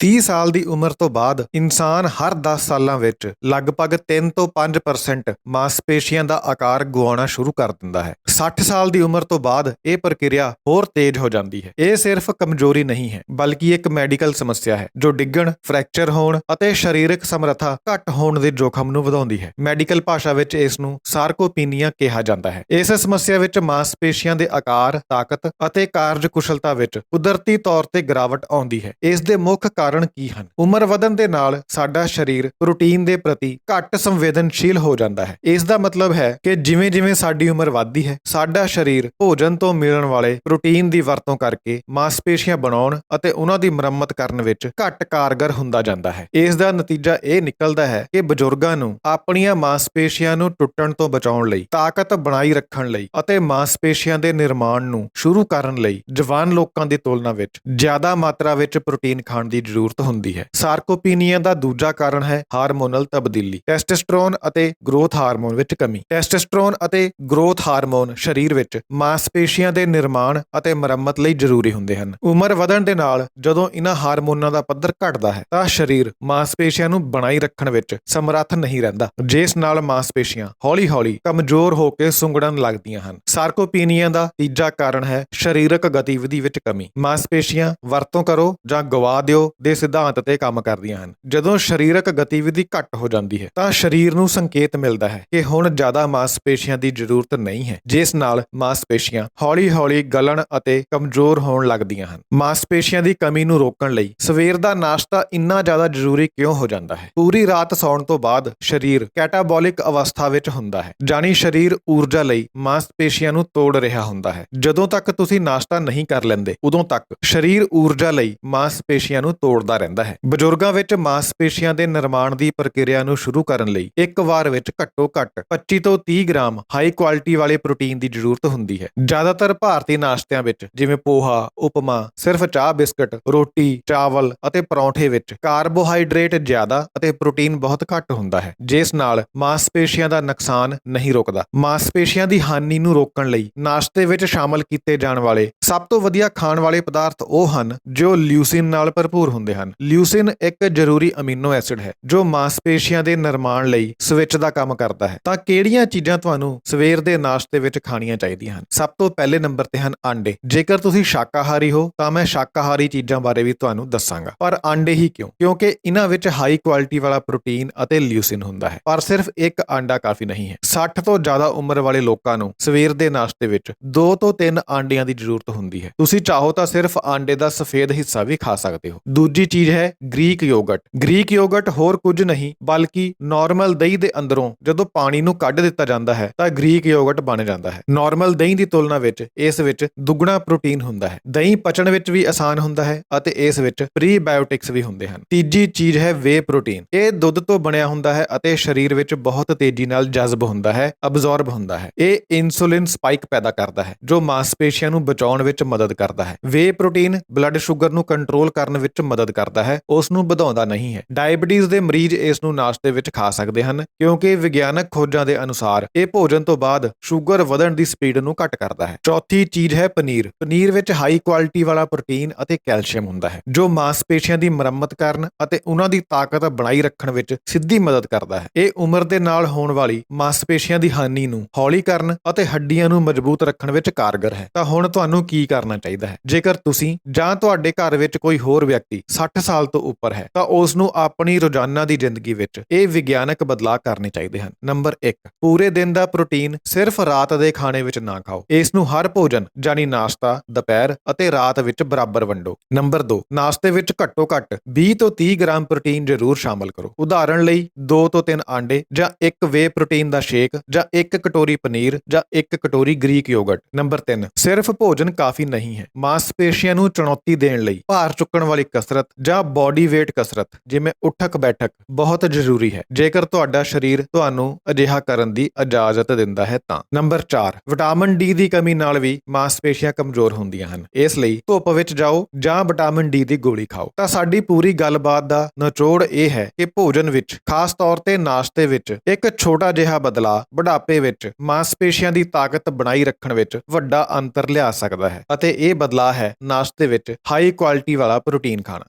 30 ਸਾਲ ਦੀ ਉਮਰ ਤੋਂ ਬਾਅਦ ਇਨਸਾਨ ਹਰ 10 ਸਾਲਾਂ ਵਿੱਚ ਲਗਭਗ 3 ਤੋਂ 5% ਮਾਸਪੇਸ਼ੀਆਂ ਦਾ ਆਕਾਰ ਗੁਆਉਣਾ ਸ਼ੁਰੂ ਕਰ ਦਿੰਦਾ ਹੈ। 60 ਸਾਲ ਦੀ ਉਮਰ ਤੋਂ ਬਾਅਦ ਇਹ ਪ੍ਰਕਿਰਿਆ ਹੋਰ ਤੇਜ਼ ਹੋ ਜਾਂਦੀ ਹੈ। ਇਹ ਸਿਰਫ ਕਮਜ਼ੋਰੀ ਨਹੀਂ ਹੈ, ਬਲਕਿ ਇੱਕ ਮੈਡੀਕਲ ਸਮੱਸਿਆ ਹੈ, ਜੋ ਡਿੱਗਣ, ਫ੍ਰੈਕਚਰ ਹੋਣ ਅਤੇ ਸਰੀਰਕ ਸਮਰੱਥਾ ਘੱਟ ਹੋਣ ਦੇ ਜੋਖਮ ਨੂੰ ਵਧਾਉਂਦੀ ਹੈ। ਮੈਡੀਕਲ ਭਾਸ਼ਾ ਵਿੱਚ ਇਸ ਨੂੰ ਸਾਰਕੋਪੀਨੀਆ ਕਿਹਾ ਜਾਂਦਾ ਹੈ। ਇਸ ਸਮੱਸਿਆ ਵਿੱਚ ਮਾਸਪੇਸ਼ੀਆਂ ਦੇ ਆਕਾਰ, ਤਾਕਤ ਅਤੇ ਕਾਰਜਕੁਸ਼ਲਤਾ ਵਿੱਚ ਕੁਦਰਤੀ ਤੌਰ ਤੇ ਗਿਰਾਵਟ ਆਉਂਦੀ ਹੈ। ਇਸ ਦੇ ਮੁੱਖ ਕਾਰਨ ਕਾਰਨ ਕੀ ਹਨ? ਉਮਰ ਵਧਣ ਦੇ ਨਾਲ ਸਾਡਾ ਸਰੀਰ ਪ੍ਰੋਟੀਨ ਦੇ ਪ੍ਰਤੀ ਘੱਟ ਸੰਵੇਦਨਸ਼ੀਲ ਹੋ ਜਾਂਦਾ ਹੈ। ਇਸ ਦਾ ਮਤਲਬ ਹੈ ਕਿ ਜਿਵੇਂ-ਜਿਵੇਂ ਸਾਡੀ ਉਮਰ ਵੱਧਦੀ ਹੈ, ਸਾਡਾ ਸਰੀਰ ਭੋਜਨ ਤੋਂ ਮਿਲਣ ਵਾਲੇ ਪ੍ਰੋਟੀਨ ਦੀ ਵਰਤੋਂ ਕਰਕੇ ਮਾਸਪੇਸ਼ੀਆਂ ਬਣਾਉਣ ਅਤੇ ਉਹਨਾਂ ਦੀ ਮੁਰੰਮਤ ਕਰਨ ਵਿੱਚ ਘੱਟ ਕਾਰਗਰ ਹੁੰਦਾ ਜਾਂਦਾ ਹੈ। ਇਸ ਦਾ ਨਤੀਜਾ ਇਹ ਨਿਕਲਦਾ ਹੈ ਕਿ ਬਜ਼ੁਰਗਾਂ ਨੂੰ ਆਪਣੀਆਂ ਮਾਸਪੇਸ਼ੀਆਂ ਨੂੰ ਟੁੱਟਣ ਤੋਂ ਬਚਾਉਣ ਲਈ, ਤਾਕਤ ਬਣਾਈ ਰੱਖਣ ਲਈ ਅਤੇ ਮਾਸਪੇਸ਼ੀਆਂ ਦੇ ਨਿਰਮਾਣ ਨੂੰ ਸ਼ੁਰੂ ਕਰਨ ਲਈ ਜਵਾਨ ਲੋਕਾਂ ਦੀ ਤੁਲਨਾ ਵਿੱਚ ਜ਼ਿਆਦਾ ਮਾਤਰਾ ਵਿੱਚ ਪ੍ਰੋਟੀਨ ਖਾਣ ਦੀ ਜ਼ਰੂਰਤ ਜ਼ਰੂਰਤ ਹੁੰਦੀ ਹੈ। ਸਾਰਕੋਪੀਨੀਆ ਦਾ ਦੂਜਾ ਕਾਰਨ ਹੈ ਹਾਰਮੋਨਲ ਤਬਦੀਲੀ। ਟੈਸਟੋਸਟੇਰੋਨ ਅਤੇ ਗਰੋਥ ਹਾਰਮੋਨ ਵਿੱਚ ਕਮੀ। ਟੈਸਟੋਸਟੇਰੋਨ ਅਤੇ ਗਰੋਥ ਹਾਰਮੋਨ ਸਰੀਰ ਵਿੱਚ ਮਾਸਪੇਸ਼ੀਆਂ ਦੇ ਨਿਰਮਾਣ ਅਤੇ ਮੁਰੰਮਤ ਲਈ ਜ਼ਰੂਰੀ ਹੁੰਦੇ ਹਨ। ਉਮਰ ਵਧਣ ਦੇ ਨਾਲ ਜਦੋਂ ਇਹਨਾਂ ਹਾਰਮੋਨਾਂ ਦਾ ਪੱਧਰ ਘਟਦਾ ਹੈ, ਤਾਂ ਸਰੀਰ ਮਾਸਪੇਸ਼ੀਆਂ ਨੂੰ ਬਣਾਈ ਰੱਖਣ ਵਿੱਚ ਸਮਰੱਥ ਨਹੀਂ ਰਹਿੰਦਾ। ਜਿਸ ਨਾਲ ਮਾਸਪੇਸ਼ੀਆਂ ਹੌਲੀ-ਹੌਲੀ ਕਮਜ਼ੋਰ ਹੋ ਕੇ ਸੁੰਗੜਨ ਲੱਗਦੀਆਂ ਹਨ। ਸਾਰਕੋਪੀਨੀਆ ਦਾ ਤੀਜਾ ਕਾਰਨ ਹੈ ਸਰੀਰਕ ਗਤੀਵਿਧੀ ਵਿੱਚ ਕਮੀ। ਮਾਸਪੇਸ਼ੀਆਂ, ਵਰਤੋਂ ਕਰੋ ਜਾਂ ਗਵਾ ਦਿਓ ਦੇ ਸਿਧਾਂਤ ਤੇ ਕੰਮ ਕਰਦੀਆਂ ਹਨ। ਜਦੋਂ ਸਰੀਰਕ ਗਤੀਵਿਧੀ ਘੱਟ ਹੋ ਜਾਂਦੀ ਹੈ, ਤਾਂ ਸਰੀਰ ਨੂੰ ਸੰਕੇਤ ਮਿਲਦਾ ਹੈ ਕਿ ਹੁਣ ਜ਼ਿਆਦਾ ਮਾਸਪੇਸ਼ੀਆਂ ਦੀ ਜ਼ਰੂਰਤ ਨਹੀਂ ਹੈ, ਜਿਸ ਨਾਲ ਮਾਸਪੇਸ਼ੀਆਂ ਹੌਲੀ-ਹੌਲੀ ਗਲਣ ਅਤੇ ਕਮਜ਼ੋਰ ਹੋਣ ਲੱਗਦੀਆਂ ਹਨ। ਮਾਸਪੇਸ਼ੀਆਂ ਦੀ ਕਮੀ ਨੂੰ ਰੋਕਣ ਲਈ ਸਵੇਰ ਦਾ ਨਾਸ਼ਤਾ ਇੰਨਾ ਜ਼ਿਆਦਾ ਜ਼ਰੂਰੀ ਕਿਉਂ ਹੋ ਜਾਂਦਾ ਹੈ? ਪੂਰੀ ਰਾਤ ਸੌਣ ਤੋਂ ਬਾਅਦ ਸਰੀਰ ਕੈਟਾਬੋਲਿਕ ਅਵਸਥਾ ਵਿੱਚ ਹੁੰਦਾ ਹੈ ਜਾਨੀ ਸਰੀਰ ਊਰਜਾ ਲਈ ਮਾਸਪੇਸ਼ੀਆਂ ਨੂੰ ਤੋੜ ਰਿਹਾ ਹੁੰਦਾ ਹੈ। ਜਦੋਂ ਤੱਕ ਤੁਸੀਂ ਨਾਸ਼ਤਾ ਨਹੀਂ ਕਰ ਲੈਂਦੇ, ਉਦੋਂ ਤੱਕ ਸਰੀਰ ਊਰਜਾ ਲਈ ਮਾਸਪੇਸ਼ੀਆਂ ਨੂੰ ਤੋੜ ਤੋੜਦਾ ਰਹਿੰਦਾ ਹੈ। ਬਜ਼ੁਰਗਾਂ ਵਿੱਚ ਮਾਸਪੇਸ਼ੀਆਂ ਦੇ ਨਿਰਮਾਣ ਦੀ ਪ੍ਰਕਿਰਿਆ ਨੂੰ ਸ਼ੁਰੂ ਕਰਨ ਲਈ ਇੱਕ ਵਾਰ ਵਿੱਚ ਘੱਟੋ ਘੱਟ 25 ਤੋਂ 30 ਗ੍ਰਾਮ ਹਾਈ ਕੁਆਲਿਟੀ ਵਾਲੇ ਪ੍ਰੋਟੀਨ ਦੀ ਜ਼ਰੂਰਤ ਹੁੰਦੀ ਹੈ। ਜ਼ਿਆਦਾਤਰ ਭਾਰਤੀ ਨਾਸ਼ਤਿਆਂ ਵਿੱਚ ਜਿਵੇਂ ਪੋਹਾ, ਉਪਮਾ, ਸਿਰਫ ਚਾਹ ਬਿਸਕਟ, ਰੋਟੀ, ਚਾਵਲ ਅਤੇ ਪਰੌਂਠੇ ਵਿੱਚ ਕਾਰਬੋਹਾਈਡਰੇਟ ਜ਼ਿਆਦਾ ਅਤੇ ਪ੍ਰੋਟੀਨ ਬਹੁਤ ਘੱਟ ਹੁੰਦਾ ਹੈ। ਜਿਸ ਨਾਲ ਮਾਸਪੇਸ਼ੀਆਂ ਦਾ ਨੁਕਸਾਨ ਨਹੀਂ ਰੁਕਦਾ। ਮਾਸਪੇਸ਼ੀਆਂ ਦੀ ਹਾਨੀ ਨੂੰ ਰੋਕਣ ਲਈ ਨਾਸ਼ਤੇ ਵਿੱਚ ਸ਼ਾਮਲ ਕੀਤੇ ਜਾਣ ਵਾਲੇ ਸਭ ਤੋਂ ਵਧੀਆ ਖਾਣ ਵਾਲੇ ਪਦਾਰਥ ਉਹ ਹਨ ਜੋ ਲਿਊਸਿਨ ਨਾਲ ਭਰਪੂਰ ਹੁੰਦੇ ਹਨ। ਲਿਊਸਿਨ ਇੱਕ ਜ਼ਰੂਰੀ ਅਮੀਨੋ ਐਸਿਡ ਹੈ, ਜੋ ਮਾਸਪੇਸ਼ੀਆਂ ਦੇ ਨਿਰਮਾਣ ਲਈ ਸਵਿਚ ਦਾ ਕੰਮ ਕਰਦਾ ਹੈ। ਤਾਂ ਕਿਹੜੀਆਂ ਚੀਜ਼ਾਂ ਤੁਹਾਨੂੰ ਸਵੇਰ ਦੇ ਨਾਸ਼ਤੇ ਵਿੱਚ ਖਾਣੀਆਂ ਚਾਹੀਦੀਆਂ ਹਨ? ਸਭ ਤੋਂ ਪਹਿਲੇ ਨੰਬਰ ਤੇ ਹਨ ਆਂਡੇ। ਜੇਕਰ ਤੁਸੀਂ ਸ਼ਾਕਾਹਾਰੀ ਹੋ, ਤਾਂ ਮੈਂ ਸ਼ਾਕਾਹਾਰੀ ਚੀਜ਼ਾਂ ਬਾਰੇ ਵੀ ਤੁਹਾਨੂੰ ਦੱਸਾਂਗਾ। ਪਰ ਆਂਡੇ ਹੀ ਕਿਉਂ? ਕਿਉਂਕਿ ਇਹਨਾਂ ਵਿੱਚ ਹਾਈ ਕੁਆਲਿਟੀ ਵਾਲਾ ਪ੍ਰੋਟੀਨ ਅਤੇ ਲਿਊਸਿਨ ਹੁੰਦਾ ਹੈ। ਪਰ ਸਿਰਫ ਇੱਕ ਆਂਡਾ ਕਾਫੀ ਨਹੀਂ ਹੈ। 60 ਤੋਂ ਜ਼ਿਆਦਾ ਉਮਰ ਵਾਲੇ ਲੋਕਾਂ ਨੂੰ ਸਵੇਰ ਦੇ ਨਾਸ਼ਤੇ ਵਿੱਚ 2 ਤੋਂ 3 ਆਂਡਿਆਂ ਦੀ ਜ਼ਰੂਰਤ ਹੁੰਦੀ ਹੈ। ਤੁਸੀਂ ਚਾਹੋ ਤਾਂ ਸਿਰਫ ਆਂਡੇ ਦਾ ਸਫੇਦ ਹਿੱਸਾ ਵੀ ਖਾ ਸਕਦੇ ਹੋ। ਦੂਜੀ ਚੀਜ਼ ਹੈ ਗ੍ਰੀਕ ਯੋਗਟ। ਗ੍ਰੀਕ ਯੋਗਟ ਹੋਰ ਕੁਝ ਨਹੀਂ, ਬਲਕਿ ਨਾਰਮਲ ਦਹੀਂ ਦੇ ਅੰਦਰੋਂ ਜਦੋਂ ਪਾਣੀ ਨੂੰ ਕੱਢ ਦਿੱਤਾ ਜਾਂਦਾ ਹੈ, ਤਾਂ ਗ੍ਰੀਕ ਯੋਗਰਟ ਬਣ ਜਾਂਦਾ ਹੈ। ਨਾਰਮਲ ਦਹੀਂ ਦੀ ਤੁਲਨਾ ਵਿੱਚ ਇਸ ਵਿੱਚ ਦੁੱਗਣਾ ਪ੍ਰੋਟੀਨ ਹੁੰਦਾ ਹੈ। ਦਹੀਂ ਪਚਣ ਵਿੱਚ ਵੀ ਆਸਾਨ ਹੁੰਦਾ ਹੈ ਅਤੇ ਇਸ ਵਿੱਚ ਪ੍ਰੀਬਾਇਓਟਿਕਸ ਵੀ ਹੁੰਦੇ ਹਨ। ਤੀਜੀ ਚੀਜ਼ ਹੈ ਵੇ ਪ੍ਰੋਟੀਨ ਇਹ ਦੁੱਧ ਤੋਂ ਬਣਿਆ ਹੁੰਦਾ ਹੈ ਅਤੇ ਸਰੀਰ ਵਿੱਚ ਬਹੁਤ ਤੇਜ਼ੀ ਨਾਲ ਜਜ਼ਬ ਹੁੰਦਾ ਹੈ ਅਬਜ਼ੌਰਬ ਹੁੰਦਾ ਹੈ। ਇਹ ਇਨਸੂਲਿਨ ਸਪਾਈਕ ਪੈਦਾ ਕਰਦਾ ਹੈ, ਜੋ ਮਾਸਪੇਸ਼ੀਆਂ ਨੂੰ ਬਚਾਉਣ ਵਿੱਚ ਮਦਦ ਕਰਦਾ ਹੈ। ਵੇ ਪ੍ਰੋਟੀਨ ਬਲੱਡ ਸ਼ੂਗਰ ਨੂੰ ਕੰਟਰੋਲ ਕਰਨ ਵਿੱਚ ਮਦਦ ਮਦਦ ਕਰਦਾ ਹੈ ਉਸ ਨੂੰ ਵਧਾਉਂਦਾ ਨਹੀਂ ਹੈ। ਡਾਇਬੀਟੀਜ਼ ਦੇ ਮਰੀਜ਼ ਇਸ ਨੂੰ ਨਾਸ਼ਤੇ ਵਿੱਚ ਖਾ ਸਕਦੇ ਹਨ, ਕਿਉਂਕਿ ਵਿਗਿਆਨਕ ਖੋਜਾਂ ਦੇ ਅਨੁਸਾਰ ਇਹ ਭੋਜਨ ਤੋਂ ਬਾਅਦ ਸ਼ੂਗਰ ਵਧਣ ਦੀ ਸਪੀਡ ਨੂੰ ਘੱਟ ਕਰਦਾ ਹੈ। ਚੌਥੀ ਚੀਜ਼ ਹੈ ਪਨੀਰ। ਪਨੀਰ ਵਿੱਚ ਹਾਈ ਕੁਆਲਿਟੀ ਵਾਲਾ ਪ੍ਰੋਟੀਨ ਅਤੇ ਕੈਲਸ਼ੀਅਮ ਹੁੰਦਾ ਹੈ, ਜੋ ਮਾਸਪੇਸ਼ੀਆਂ ਦੀ ਮੁਰੰਮਤ ਕਰਨ ਅਤੇ ਉਹਨਾਂ ਦੀ ਤਾਕਤ ਬਣਾਈ ਰੱਖਣ ਵਿੱਚ ਸਿੱਧੀ ਮਦਦ ਕਰਦਾ ਹੈ। ਇਹ ਉਮਰ ਦੇ ਨਾਲ ਹੋਣ ਵਾਲੀ ਮਾਸਪੇਸ਼ੀਆਂ ਦੀ ਹਾਨੀ ਨੂੰ ਹੌਲੀ ਕਰਨ ਅਤੇ ਹੱਡੀਆਂ ਨੂੰ ਮਜ਼ਬੂਤ ਰੱਖਣ ਵਿੱਚ ਕਾਰਗਰ ਹੈ। ਤਾਂ ਹੁਣ ਤੁਹਾਨੂੰ ਕੀ ਕਰਨਾ ਚਾਹੀਦਾ ਹੈ? ਜੇਕਰ ਤੁਸੀਂ ਜਾਂ ਤੁਹਾਡੇ ਘਰ ਵਿੱਚ ਕੋਈ ਹੋਰ ਵਿਅਕਤੀ 60 ਸਾਲ ਤੋਂ ਉੱਪਰ ਹੈ, ਤਾਂ ਉਸ ਨੂੰ ਆਪਣੀ ਰੋਜ਼ਾਨਾ ਦੀ ਜ਼ਿੰਦਗੀ ਵਿੱਚ ਇਹ ਵਿਗਿਆਨਕ ਬਦਲਾਅ ਕਰਨੇ ਚਾਹੀਦੇ ਹਨ। ਨੰਬਰ 1 ਪੂਰੇ ਦਿਨ ਦਾ ਪ੍ਰੋਟੀਨ ਸਿਰਫ ਰਾਤ ਦੇ ਖਾਣੇ ਵਿੱਚ ਨਾ ਖਾਓ। ਇਸ ਨੂੰ ਹਰ ਭੋਜਨ ਜਾਨੀ ਨਾਸ਼ਤਾ, ਦੁਪਹਿਰ ਅਤੇ ਰਾਤ ਵਿੱਚ ਬਰਾਬਰ ਵੰਡੋ। ਨੰਬਰ 2 ਨਾਸ਼ਤੇ ਵਿੱਚ ਘੱਟੋ ਘੱਟ 20 ਤੋਂ 30 ਗ੍ਰਾਮ ਪ੍ਰੋਟੀਨ ਜ਼ਰੂਰ ਸ਼ਾਮਲ ਕਰੋ। ਉਦਾਹਰਣ ਲਈ 2 ਤੋਂ 3 ਆਂਡੇ ਜਾਂ ਇੱਕ ਵੇ ਪ੍ਰੋਟੀਨ ਦਾ ਸ਼ੇਕ ਜਾਂ ਇੱਕ ਕਟੋਰੀ ਪਨੀਰ ਜਾਂ ਇੱਕ ਕਟੋਰੀ ਗ੍ਰੀਕ ਯੋਗਰਟ। ਨੰਬਰ 3 ਸਿਰਫ ਭੋਜਨ ਕਾਫੀ ਨਹੀਂ ਹੈ। ਮਾਸਪੇਸ਼ੀਆਂ ਨੂੰ ਚੁਣੌਤੀ ਦੇਣ ਲਈ ਭਾਰ ਚੁੱਕਣ ਵਾਲੀ ਕਸਰਤ ਕਸਰਤ ਜਾਂ ਬਾਡੀ weight ਕਸਰਤ, ਜਿਵੇਂ ਉੱਠਕ ਬੈਠਕ, ਬਹੁਤ ਜ਼ਰੂਰੀ ਹੈ। ਜੇਕਰ ਤੁਹਾਡਾ ਸਰੀਰ ਤੁਹਾਨੂੰ ਅਜਿਹਾ ਕਰਨ ਦੀ ਇਜਾਜ਼ਤ ਦਿੰਦਾ ਹੈ ਤਾਂ। ਨੰਬਰ 4 ਵਿਟਾਮਿਨ ਡੀ ਦੀ ਕਮੀ ਨਾਲ ਵੀ ਮਾਸਪੇਸ਼ੀਆਂ ਕਮਜ਼ੋਰ ਹੁੰਦੀਆਂ ਹਨ। ਇਸ ਲਈ ਧੁੱਪ ਵਿੱਚ ਜਾਓ ਜਾਂ ਵਿਟਾਮਿਨ ਡੀ ਦੀ ਗੋਲੀ ਖਾਓ। ਤਾਂ ਸਾਡੀ ਪੂਰੀ ਗੱਲਬਾਤ ਦਾ ਨਿਚੋੜ ਇਹ ਹੈ ਕਿ ਭੋਜਨ ਵਿੱਚ, ਖਾਸ ਤੌਰ ਤੇ ਨਾਸ਼ਤੇ ਵਿੱਚ, ਇੱਕ ਛੋਟਾ ਜਿਹਾ ਬਦਲਾਅ ਬੁਢਾਪੇ ਵਿੱਚ ਮਾਸਪੇਸ਼ੀਆਂ ਦੀ ਤਾਕਤ ਬਣਾਈ ਰੱਖਣ ਵਿੱਚ ਵੱਡਾ ਅੰਤਰ ਲਿਆ ਸਕਦਾ ਹੈ। ਅਤੇ ਇਹ ਬਦਲਾਅ ਹੈ ਨਾਸ਼ਤੇ ਵਿੱਚ ਹਾਈ ਕੁਆਲਿਟੀ ਵਾਲਾ ਪ੍ਰੋਟੀਨ ਖਾਣਾ।